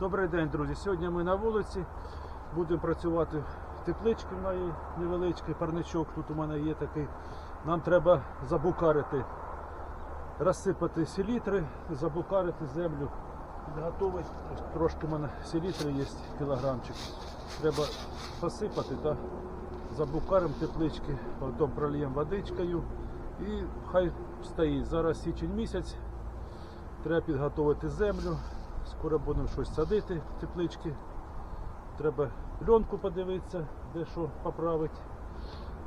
Добрий день, друзі. Сьогодні ми на вулиці будемо працювати в тепличці неї невеличкий парничок. Тут у мене є такий. Нам треба забукарити, розсипати селітри, забукарити землю. Підготовити. Ось Трошки в мене селітри є, кілограмчик. Треба посипати та забукаримо теплички, потім прольємо водичкою і хай стоїть. Зараз січень місяць. Треба підготувати землю. Скоро будемо щось садити в теплички. Треба пленку подивитися, де що поправити.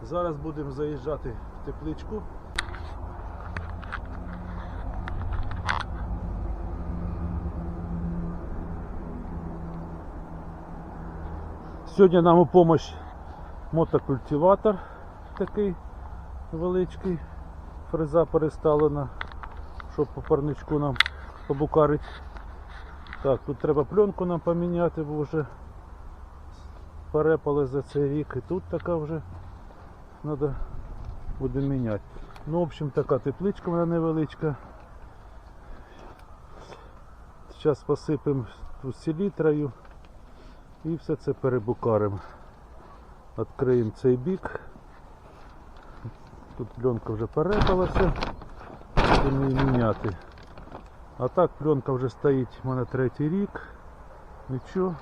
Зараз будемо заїжджати в тепличку. Сьогодні нам у допомогу мотокультиватор такий величкий. Фреза переставлена, щоб по парничку нам побукарить. Так, тут треба пленку нам поміняти, бо вже перепали за цей рік. І тут така вже треба буде міняти. Ну, в общем, така тепличка вона невеличка. Зараз посипемо тут селітрою і все це перебукаримо. Відкриємо цей бік. Тут пленка вже перепалася, будемо її міняти. А так пленка вже стоїть у мене третій рік. Нічого.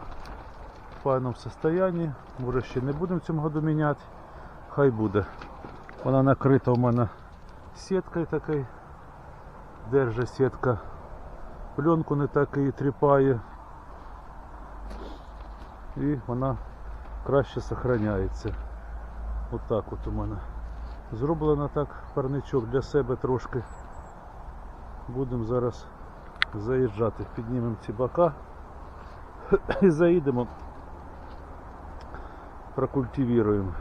В файному состоянні. Може ще не будемо в цьому году міняти. Хай буде. Вона накрита у мене сіткою такою. Держить сітка. Пленку не так і тріпає. І вона краще зберігається. Отак от у мене. Зроблено так парничок для себе трошки. Будемо зараз заїжджати, піднімемо ці бока і заїдемо, прокультивіруємо.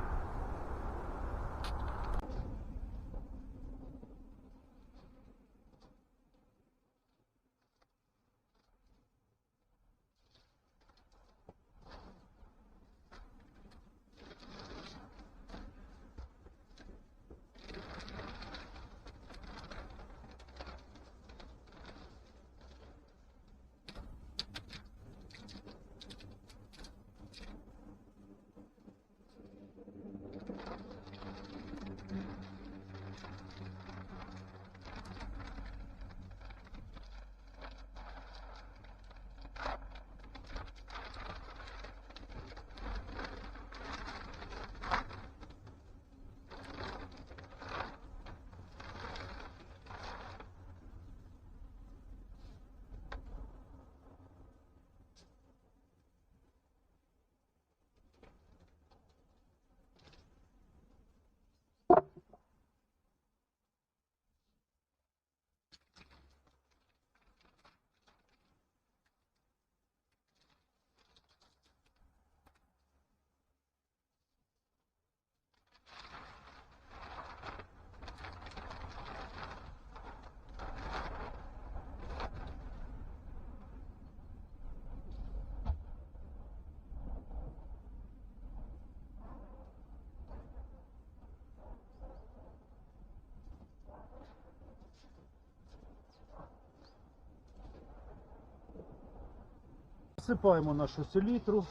Всипаємо нашу селітру.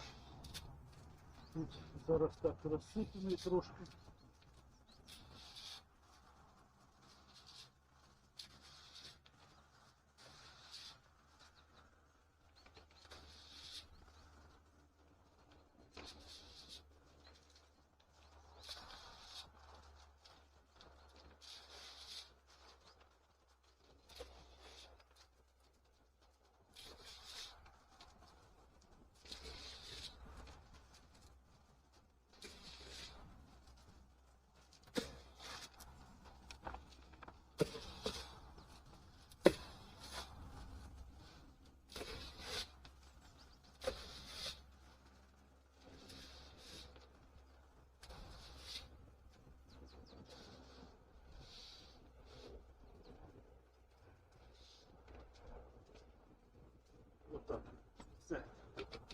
Тут зараз так розсипемо трошки.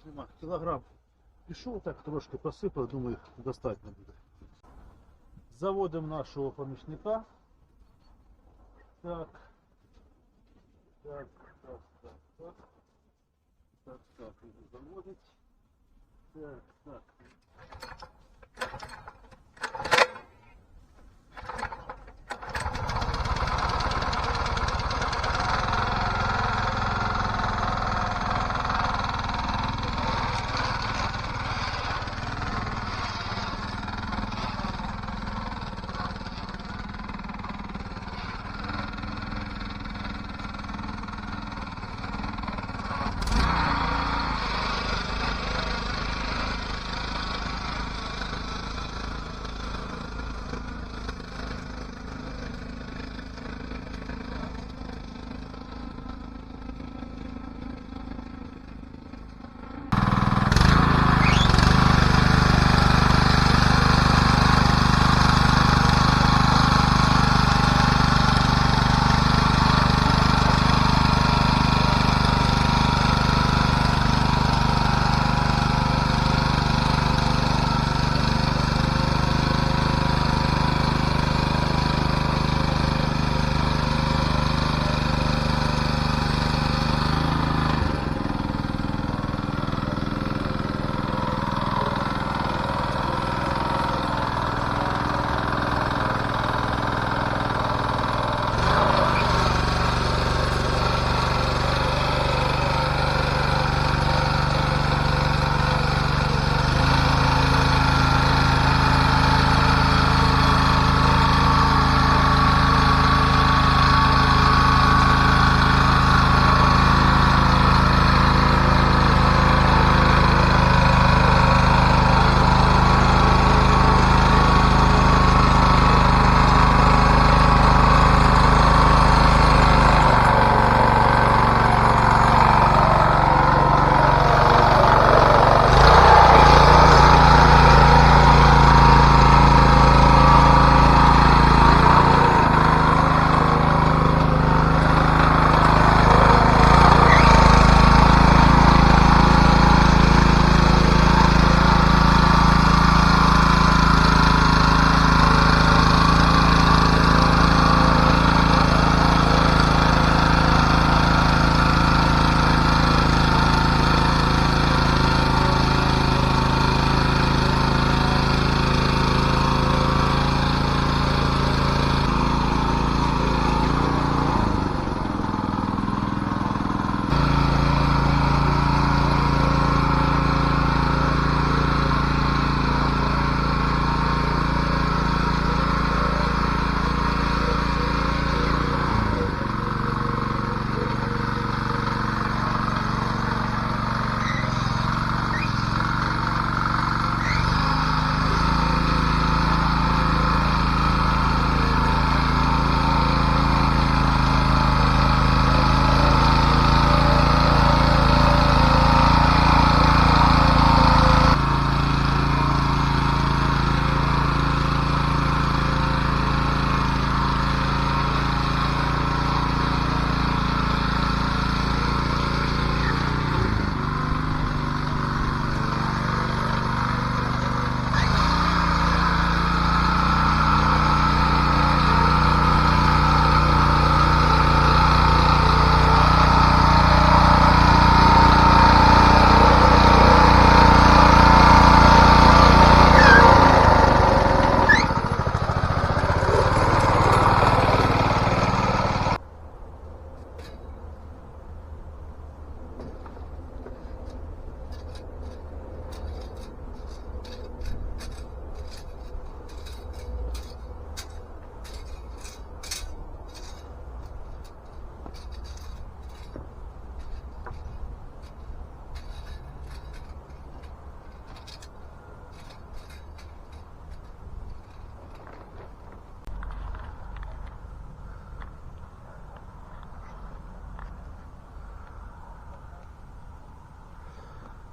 Нема. Кілограм. Пішов так трошки посипав, думаю, достатньо буде. Заводимо нашого помічника. Так. Так, так, так, так. так, так, заводить. Так, так.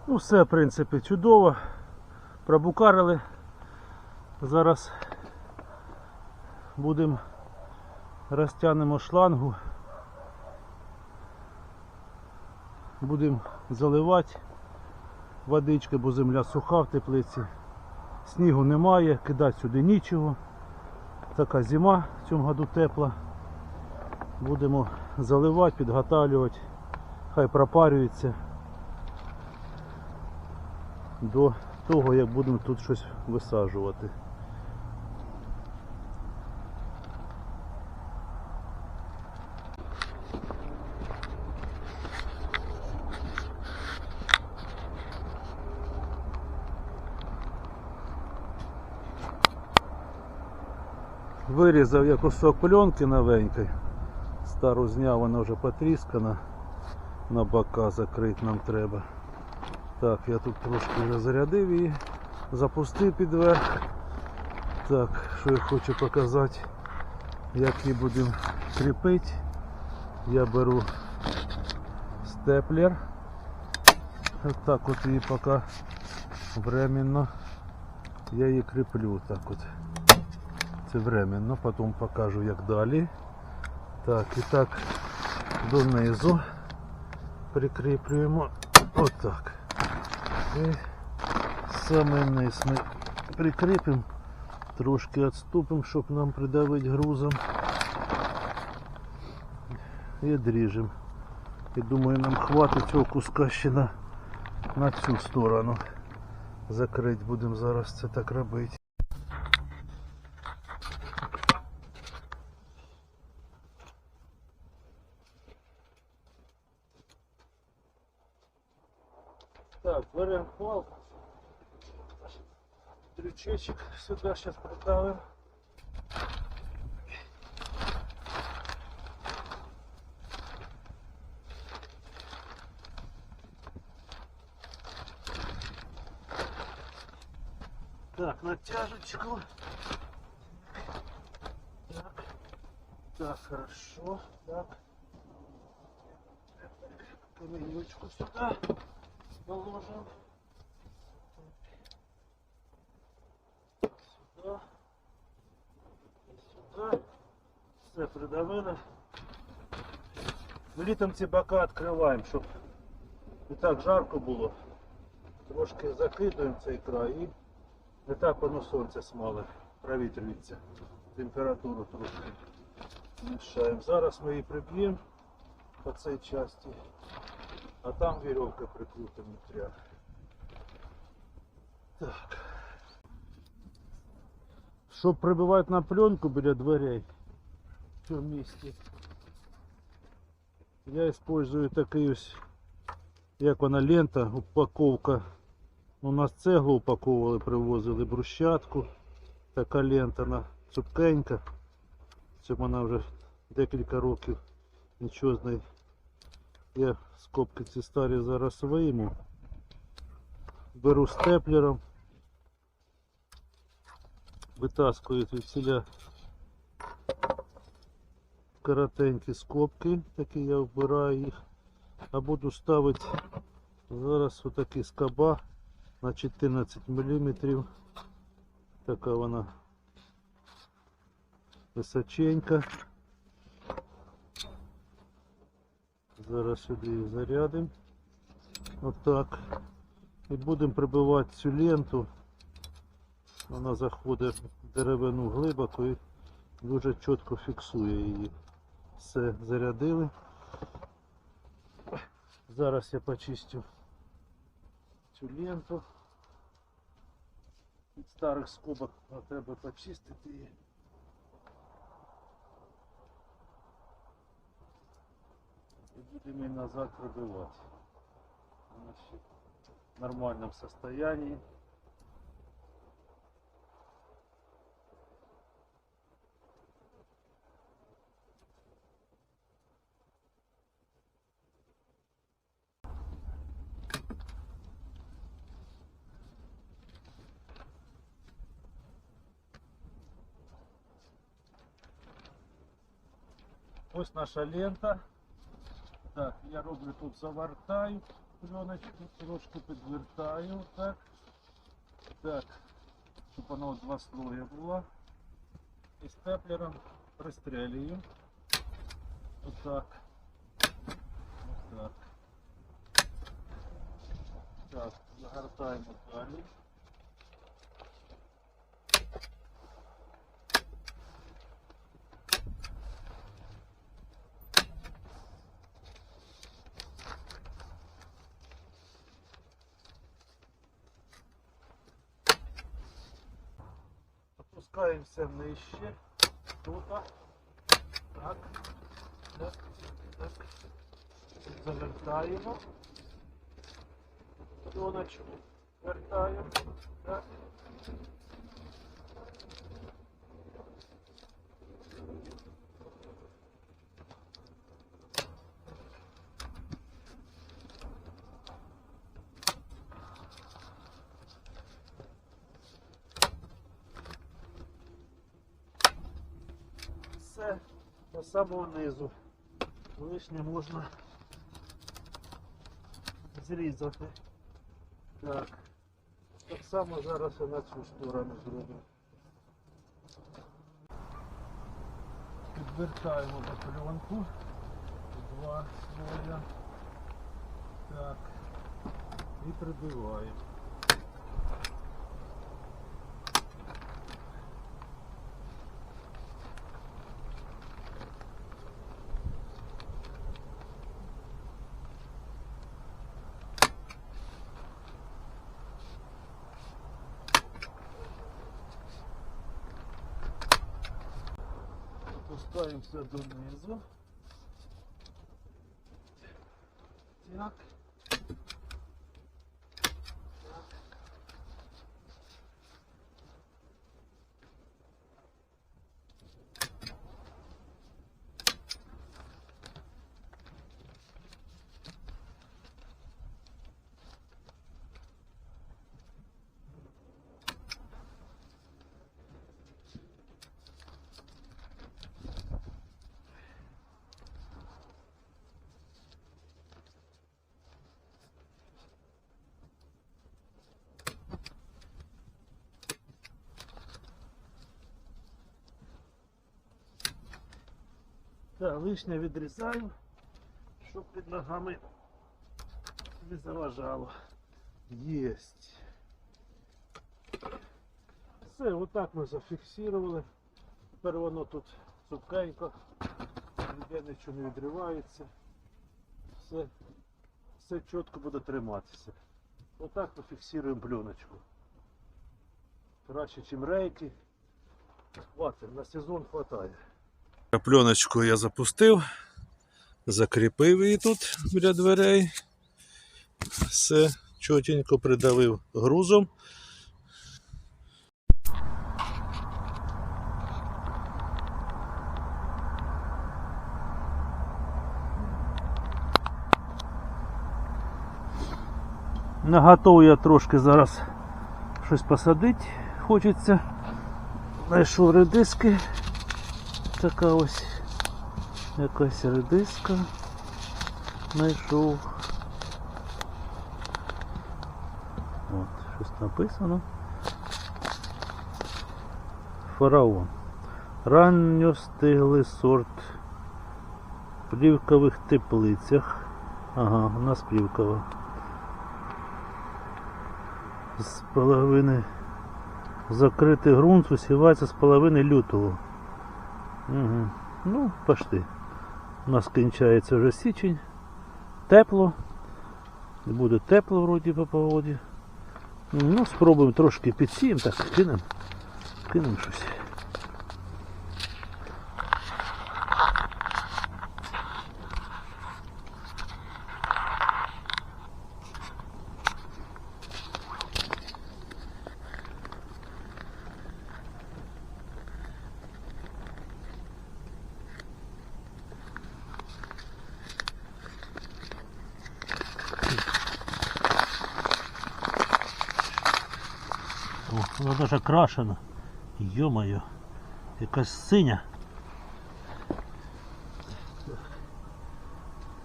Ну, все, в принципі, чудово. Пробукарили. Зараз будемо розтягнемо шлангу. Будемо заливати водички, бо земля суха в теплиці. Снігу немає, кидати сюди нічого. Така зима в цьому году тепла. Будемо заливати, підготавлювати, хай пропарюється. До того, як будемо тут щось висаджувати. Вирізав я кусок пленки новенький. Стару зняв, вона вже потріскана. На бока закрити нам треба. Так, я тут трошки вже зарядив її, запустив під верх. Так, що я хочу показати, як її будемо кріпити. Я беру степлер. От так от її поки временно я її кріплю так от. Це временно, потім покажу як далі. Так, і так донизу прикріплюємо отак. І саме низ ми прикріпимо, трошки відступимо, щоб нам придавити грузом. І дріжемо. І думаю, нам хватить цього куска ще на, на цю сторону. Закрити будемо зараз це так робити. Так, берем палку. Крючечек сюда сейчас придавим. Так, натяжечку. Так. Так, хорошо. Так. Каменючку сюда положим. Сюда. І сюда. Все придавили. Літом ці бока відкриваємо, щоб не так жарко було. Трошки закидуємо цей край і не так воно сонце смале, провітрюється. Температуру трошки мішаємо. Зараз ми її приб'ємо по цій часті, а там вірьовка прикрутимо внутря. Так. Щоб прибивати на пленку біля дверей в цьому я использую такий як вона лента, упаковка. У нас цеглу упаковували, привозили брусчатку. Така лента на цупкенька. Це вона вже декілька років нічого з нею. Я скобки ці старі зараз вийму. Беру степлером. Витаскую звідсіля коротенькі скобки, такі я вбираю їх. А буду ставити зараз отакі скоба на 14 мм. Така вона височенька. Зараз сюди її зарядимо. Отак. І будемо прибивати цю ленту. Вона заходить в деревину глибоко і дуже чітко фіксує її. Все зарядили. Зараз я почистю цю ленту. Від старих скобок треба почистити її. І будемо її назад пробивати. Вона ще в нормальном состоянии. Ось наша лента. Так, я роблю тут завертаю пленочку, трошки підвертаю, так. Так, щоб вона от два слоя була. І степлером пристрелюю. Отак. Отак. Так, загортаємо далі. Спускаємося нижче. Тут. Так. Так. Так. Завертаємо. Доночку. Вертаємо. Так. Все до самого низу. Лишнє можна зрізати. Так. Так само зараз і на цю сторону зробимо. Підвертаємо до пленку. Два слоя. Так. І прибиваємо. Опускаємося донизу. Так. Так, лишнє відрізаю, щоб під ногами не заважало. Єсть. Все, отак ми зафіксували. Тепер воно тут сухенько, ніде нічого не відривається. Все, все чітко буде триматися. Отак ми фіксуємо пленочку. Краще, ніж рейки. Хватить, на сезон хватає. Пленочку я запустив, закріпив її тут біля дверей. Все чотенько придавив грузом. Наготов я трошки зараз щось посадити хочеться. Знайшов редиски. Така ось якась редиска. Знайшов. От, щось написано. Фараон. Ранньостиглий сорт в плівкових теплицях. Ага, у нас плівкова. З половини закритий ґрунт висівається з половини лютого. Угу. Ну, пошти. У нас кінчається вже січень. Тепло. Буде тепло вроді по погоді. Ну, спробуємо трошки підсіємо, так кинемо. Кинемо щось. О, вона крашена. Йо-моє, якась синя.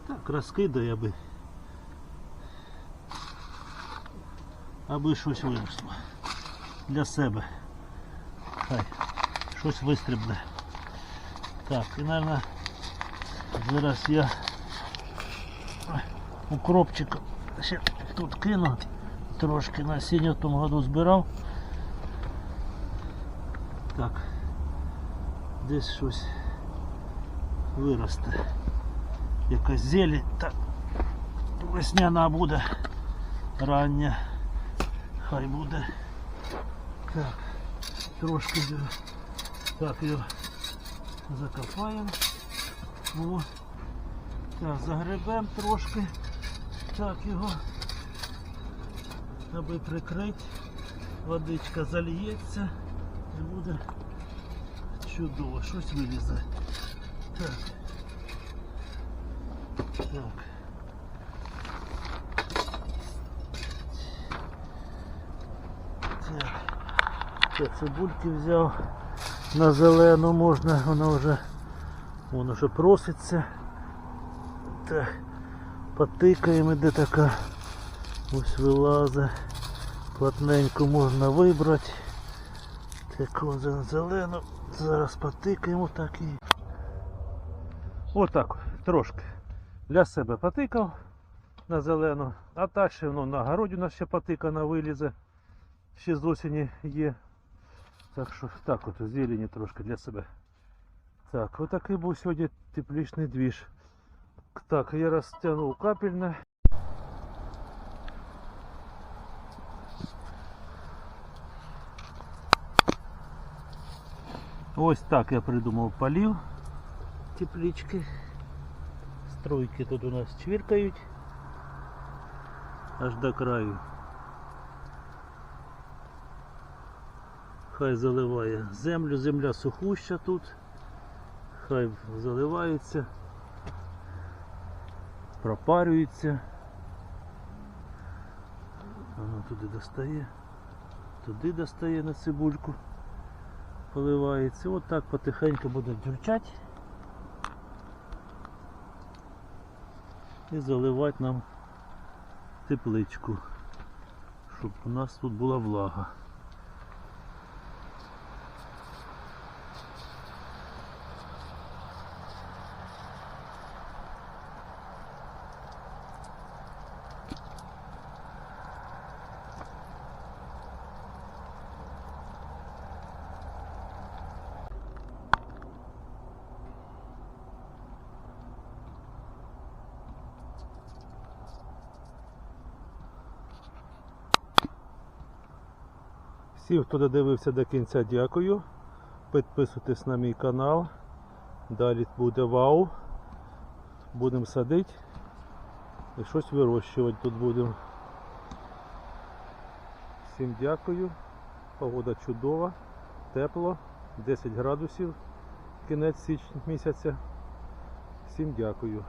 Так, розкидай, аби. Аби щось виросло. Для себе. Хай. Щось вистрибне. Так, і мабуть, зараз я укропчик ще тут кину. Трошки насіння в тому году збирав. Так. Десь щось виросте. Якась зелень. Так. Весняна буде. Рання. Хай буде. Так. трошки так його закопаємо. О. Так, загребемо трошки. Так його. Аби прикрити. Водичка зальється і буде чудово. Щось вилізе. Так. Так. Так. Цибульки взяв на зелену можна, вона вже воно вже проситься. Так, потикаємо, де така ось вилазить. Плотненько можна вибрати. Таку зе- зелену. Зараз потикаємо так і. Отак трошки. Для себе потикав на зелену, а та ще ну, на городі у нас ще потикана вилізе. Ще з осені є. Так що так от зелені трошки для себе. Так, отакий був сьогодні теплічний двіж. Так, я розтягнув капельне. Ось так я придумав полів теплички. Стройки тут у нас чвіркають аж до краю. Хай заливає землю, земля сухуща тут. Хай заливається, пропарюється. Воно туди достає, туди достає на цибульку, поливається. От так потихеньку буде дюрчати і заливати нам тепличку, щоб у нас тут була влага. Всім, хто додивився до кінця, дякую. Підписуйтесь на мій канал. Далі буде вау. Будемо садити і щось вирощувати тут будемо. Всім дякую. Погода чудова, тепло, 10 градусів, кінець січня місяця. Всім дякую.